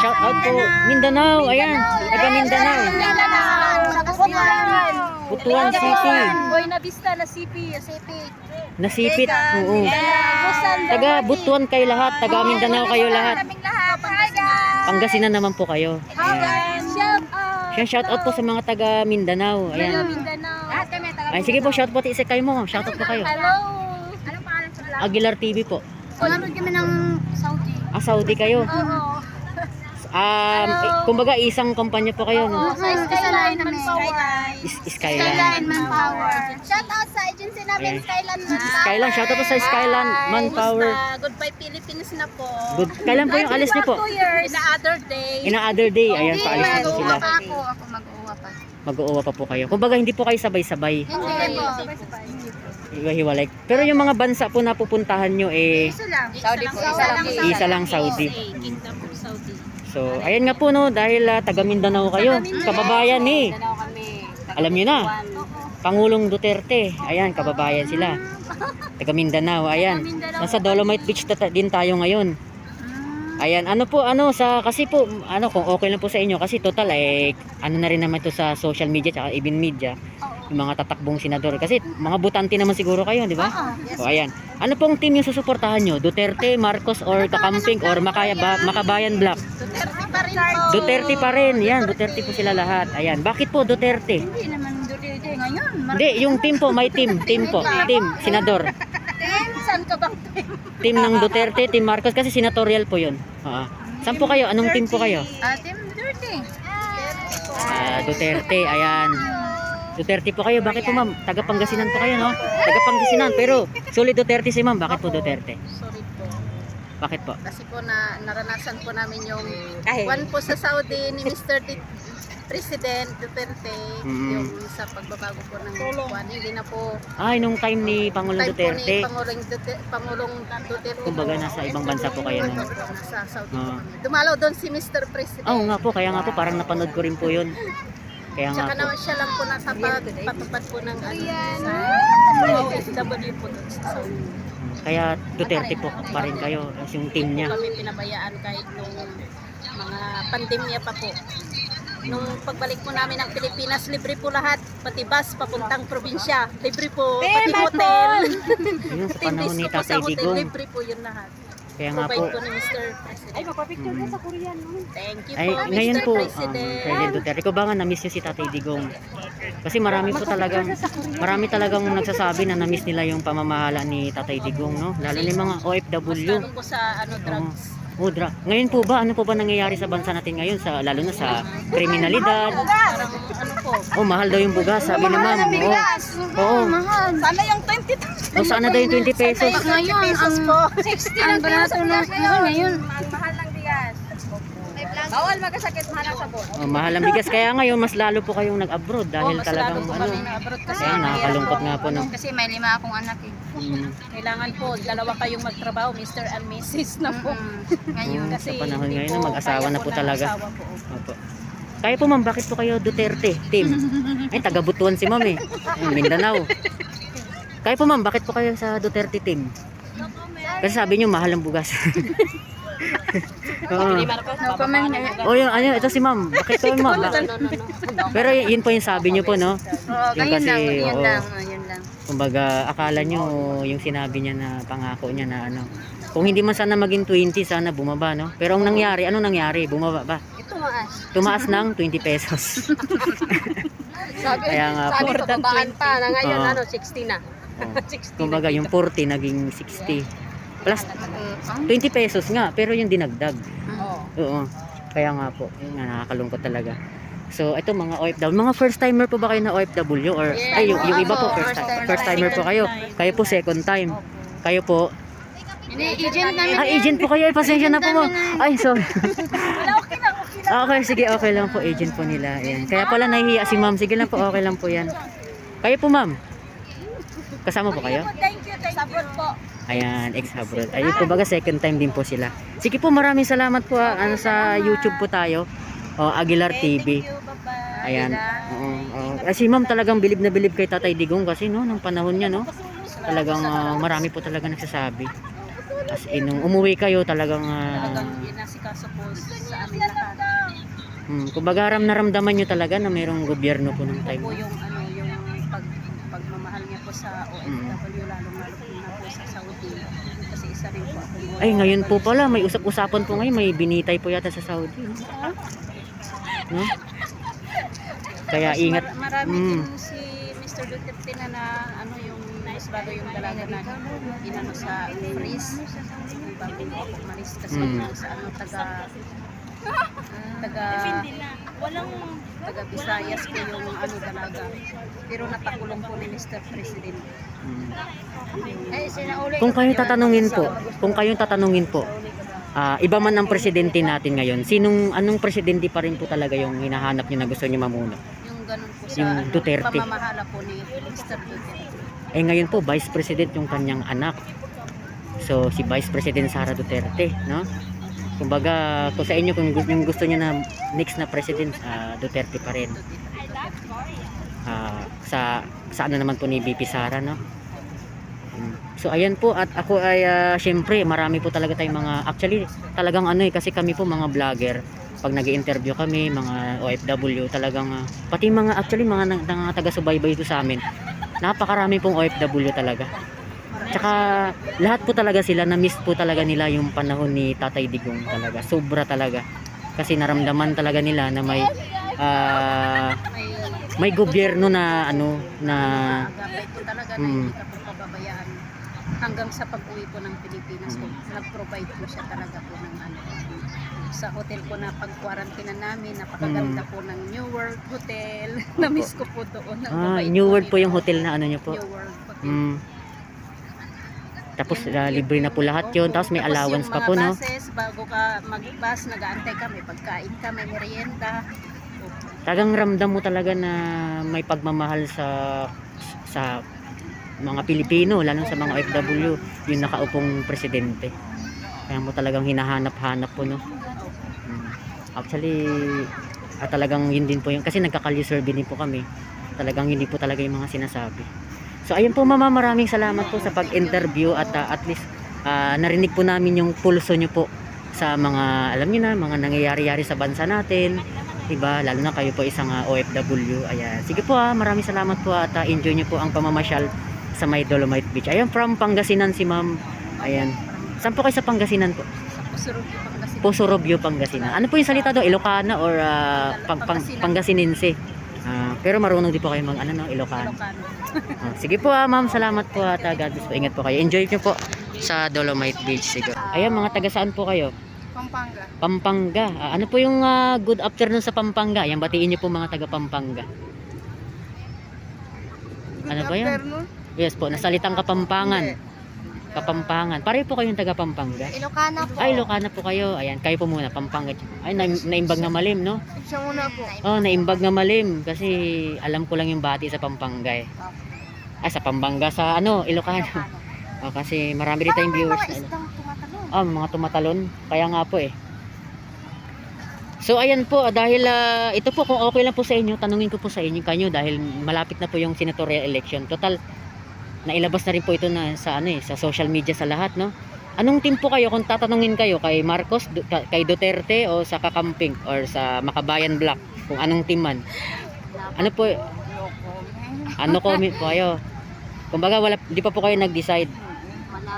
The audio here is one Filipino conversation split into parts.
Shout out po Mindanao. Ayan, taga Mindanao. Butuan City. Boy na Vista na CP. CP. Nasipit. Oo. Taga Butuan kayo lahat. Taga Mindanao kayo lahat. Pangasinan naman po kayo. Ayan. Shout out. Out po sa mga taga Mindanao. Ayan. Ay, sige po, shout po isa kayo mo. Shout out po kayo. Hello. Anong pangalan sa? Aguilar TV po. Nanood kami ng Saudi. Ah, Saudi kayo. Oo. Um, eh, kumbaga isang kumpanya po kayo. No? Sa Skyline Manpower. Is- Skyline. Manpower. Shout out sa agency namin, Ayan. Skyline Manpower. Skyline, shout out po sa Skyline Manpower. Goodbye Philippines na po. Good. Kailan po yung alis niyo po? In the other day. In another day. Ayan, paalis na po sila. ako. Ako mag-uwa pa. Mag-uuwa pa po kayo. Kumbaga hindi po kayo sabay-sabay. Hindi po. Hiwa-hiwalay. Pero yung mga bansa po na pupuntahan nyo eh Isa lang. Saudi po. Isa lang. isa lang Saudi. Kingdom of Saudi. So, ayan nga po no, dahil ah, taga Mindanao kayo. Kababayan ni. Kami. Alam niyo na. Pangulong Duterte. Ayan, kababayan sila. Taga Mindanao, ayan. Nasa Dolomite Beach ta- din tayo ngayon. Ayan, ano po, ano, sa, kasi po, ano, kung okay lang po sa inyo, kasi total, eh, ano na rin naman to sa social media, tsaka even media, yung mga tatakbong senador. Kasi, mga butante naman siguro kayo, di ba? O, ayan. Ano pong team yung susuportahan nyo? Duterte, Marcos, or Kakamping, or Makaya, ba, Makabayan Black? Duterte pa rin po. Duterte pa rin, yan, Duterte po sila lahat. Ayan, bakit po Duterte? Hindi naman Duterte ngayon. Hindi, yung team po, may team, team po, team, senador. Martin, saan ka bang team? Team ng Duterte, team Marcos, kasi senatorial po yun. Oo. Saan po kayo? Anong team po kayo? Ah, team Duterte. Ah, Duterte, ayan. Duterte po kayo. Bakit po ma'am? Taga Pangasinan po kayo, no? Taga Pangasinan. Pero, sulit Duterte si ma'am. Bakit po Duterte? Sorry po. Bakit po? Kasi po na naranasan po namin yung Kahit. one po sa Saudi ni Mr. Di- President Duterte Mm. yung sa pagbabago po ng kuwan. Hindi na po Ay, nung time ni Pangulong time po ni Duterte. Pangulong Duterte, Pangulong Duterte Kumbaga, po. nasa ibang bansa po kayo, no? Nasa Saudi Ah. po kami. Dumalaw doon si Mr. President. Oo nga po. Kaya nga po, parang napanood ko rin po yun. Kaya nga Tsaka po. naman siya lang po natapad, patupad po ng ano, sa OFW po doon sa Saudi. Kaya Duterte po pa rin kayo. as Yung team niya. kami pinabayaan kahit nung mga pandemya pa po. Nung pagbalik po namin ng Pilipinas, libre po lahat. Pati bus papuntang probinsya. Libre po. Pati hotel. Yun, sa 10 panahon days ni ko po sa Tatay hotel. Digong. Libre po yun lahat. Kaya nga po. Provide po ni Mr. President. Ay, magpa-picture Mm. sa Korean, no? Thank you Ay, po, ngayon Mr. po, um, President. President Duterte, ko ba nga na-miss niyo si Tatay Digong? Kasi marami po talagang, marami talagang nagsasabi na na-miss nila yung pamamahala ni Tatay Digong, no? Lalo na yung mga OFW. Mas po sa ano, drugs. Oh, dra. Ngayon po ba, ano po ba nangyayari sa bansa natin ngayon, sa, lalo na sa kriminalidad? Ano. Oh, mahal daw yung bugas, sabi ni ma'am. Oo. Oo. Mahal. Sana yung 20 Oh, sana daw yung 20 pesos. Ngayon, ang, 60 ang barato na ngayon, ngayon. Ang mahal ng bigas. Bawal magkasakit, mahal ang sabon. Oh, mahal ang bigas. Kaya ngayon, mas lalo po kayong nag-abroad dahil mas talagang lalo po ano. kami na-abroad kasi Kaya nakakalungkot nga po, no? Kasi may lima akong anak eh. Mm. Kailangan po, dalawa kayong magtrabaho, Mr. and Mrs. na po. Ngayon. Mm, Kasi sa panahon ngayon, mag-asawa na po talaga. asawa po. Opo. Kaya po ma'am, bakit po kayo Duterte team? Ay, taga Butuan si ma'am eh. Ay, Mindanao. Kaya po ma'am, bakit po kayo sa Duterte team? Kasi sabi niyo mahal ang bugas. Oo. No comment. Oh, yun, ano, ito si ma'am. Bakit po ma'am? Bakit? Pero yun, yun po yung sabi niyo po, no? Oo, Yung ganyan kasi, lang, yun oo. lang, oh, yun lang. Kumbaga, akala nyo yung sinabi niya na pangako niya na ano. Kung hindi man sana maging 20, sana bumaba, no? Pero ang nangyari, ano nangyari? Bumaba ba? Ito maas. Tumaas ng 20 pesos. Sabi, Kaya nga po. sabi pababaan pa na ngayon, Oo. ano, 60 na. Oh. 60 Kumbaga, yung 40 naging 60. Plus, Mm, 20 pesos nga, pero yung dinagdag. Oo. Oo. Kaya nga po, yun nga, nakakalungkot talaga. So, ito mga OFW. Mga first timer po ba kayo na OFW? Or, Yes. ay, yung, yung iba po, first, first ti- time. first timer po kayo. Kayo po, second time. Kayo po, Hindi, agent namin. ah, agent po kayo. Ay, pasensya na po mo. Ay, sorry. Ah, okay, sige, okay lang po. Agent po nila. Ayan. Kaya pala nahihiya si ma'am. Sige lang po, okay lang po yan. Kayo po, ma'am. Kasama po kayo? Thank you, thank you. po. Ayan, ex-abroad. Ayun, kumbaga second time din po sila. Sige po, maraming salamat po. ah. Ano, sa YouTube po tayo. O, Aguilar TV. Ayan. Oo, oo. Ah, si ma'am talagang bilib na bilib kay Tatay Digong kasi no, nung panahon niya no. Talagang ah, marami po talaga nagsasabi. As in, nung umuwi kayo talagang, ah, inasikaso po sa amin lahat. hmm, kumbaga ram naramdaman nyo talaga na mayroong gobyerno po ng time. po yung ano yung pag pagmamahal niya po sa. OFW lalong lalo po na po sa Saudi kasi isa rin po ako Ay, ngayon po pala, may usap-usapan po ngayon, may binitay po yata sa Saudi. No? Kaya Tapos ingat. mar- marami Mm. din si Mr. Duterte na, na ano yung naisbado yung dalaga na inano sa freeze bago po ako umalis kasi Mm. sa ano taga taga taga Visayas po yung ano dalaga pero napakulong po ni Mr. President Hmm. Sinauli. Kung kayo tatanungin po, kung kayo tatanungin po, ah, iba man ang presidente natin ngayon, sinong anong presidente pa rin po talaga yung hinahanap niyo na gusto niyo mamuno? yung ganun po sa Yung ano, Duterte. pamamahala po ni Mr. Duterte Eh ngayon po, Vice President yung kanyang anak. So, si Vice President Sara Duterte, no? Kumbaga, kung sa inyo, kung yung gusto niyo na next na President, ah, Duterte pa rin. Ah, sa, sa ano naman po ni BP Sara, no? Mm. So, ayan po, at ako ay, ah, syempre, marami po talaga tayong mga, actually, talagang ano eh, kasi kami po mga vlogger, pag nag interview kami, mga OFW, talagang, ah, pati mga, actually, mga, mga taga-subaybay ito sa amin, napakarami pong OFW talaga. Tsaka lahat po talaga sila na miss po talaga nila yung panahon ni Tatay Digong talaga. Sobra talaga. Kasi naramdaman talaga nila na may ah, may gobyerno na ano na na Mm. hanggang sa pag-uwi po ng Pilipinas po nag-provide po siya talaga po ng ano sa hotel po na pag-quarantine namin napakaganda po ng New World Hotel na-miss ko po doon Mm. ah, New World po yung hotel na ano niyo po. New World Hotel Mm. Tapos ah, libre na po lahat yun. Tapos may Tapos allowance pa po, no? buses, bago ka mag-bus, nag-aantay ka, may pagkain ka, may merienda. Tagang ramdam mo talaga na may pagmamahal sa sa mga Pilipino, lalo sa mga OFW, yung nakaupong presidente. Kaya mo talagang hinahanap-hanap po, no? Mm. Actually, ah, talagang yun din po yung, kasi nagka-calue survey din po kami. Talagang hindi po talaga yung mga sinasabi. So, ayun po mama, maraming salamat po sa pag-interview at ah, at least ah, narinig po namin yung pulso nyo po sa mga, alam niyo na, mga nangyayari-yari sa bansa natin, Diba? Lalo na kayo po isang ah, OFW. Ayan. Sige po ah, maraming salamat po at ah, enjoy niyo po ang pamamasyal sa may Dolomite Beach. Ayan, from Pangasinan si ma'am. Ayan. Saan po kayo sa Pangasinan po? Pusurog yung Pangasinan. Ano po yung salita do? Ilocana or ah, pang, pang, Pangasinense? Ah, pero marunong din po kayo mag ano no, Ilocano. Ilocano. Ah, sige po ah, ma'am, salamat po at ah, God bless po. Ingat po kayo. Enjoy niyo po sa Dolomite Beach. Sige. Ayan, mga taga saan po kayo? Pampanga. Pampanga. Ah, ano po yung ah, good afternoon sa Pampanga? Yan, batiin niyo po mga taga Pampanga. Ano ba yan? Yes po, nasalitang Kapampangan. Kapampangan. Pareho po kayong taga Pampanga. Ilocana po. Ay, Ilocana po kayo. Ayan, kayo po muna, Pampanga. Ay, na, naimbag na malim, no? Siya muna po. Oh, naimbag na malim. Kasi alam ko lang yung bati sa Pampanga eh. Ay, sa Pampanga, sa ano, Ilocano. Oh, kasi marami rin tayong viewers na. ano. Ah, mga tumatalon. Kaya nga po eh. So ayan po, ah, dahil ah, ito po kung okay lang po sa inyo, tanungin ko po sa inyo kanyo dahil malapit na po yung senatorial election. Total nailabas na rin po ito na sa ano eh, sa social media sa lahat, no? Anong team po kayo kung tatanungin kayo kay Marcos, kay Duterte o sa Kakamping or sa Makabayan Black, kung anong team man? Ano po, ano comment po kayo? Kumbaga wala di pa po kayo nag-decide.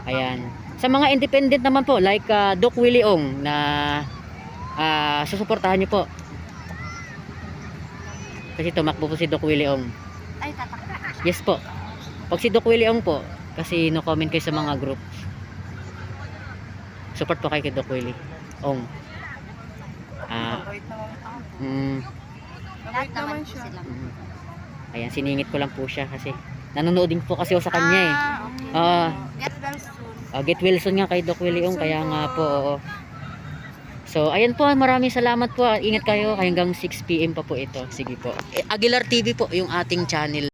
Ayan. Sa mga independent naman po, like uh, Doc Willie Ong na ah, susuportahan niyo po. Kasi tumakbo po si Doc Willie Ong. Ay. Yes po. Pag si Doc Willie po, kasi no comment kayo sa mga group. Support po kayo kay Doc Willie Ong. Ah, mm, Lahat naman siya. mm. Ayan, siningit ko lang po siya kasi nanonood din po kasi ako sa kanya eh. Ah, okay. Ah. Get well soon. Ah, get Wilson nga kay Doc Willie Ong, kaya nga po, oo. So, ayan po, maraming salamat po. Ingat kayo hanggang 6pm pa po ito. Sige po. Eh, Aguilar TV po yung ating channel.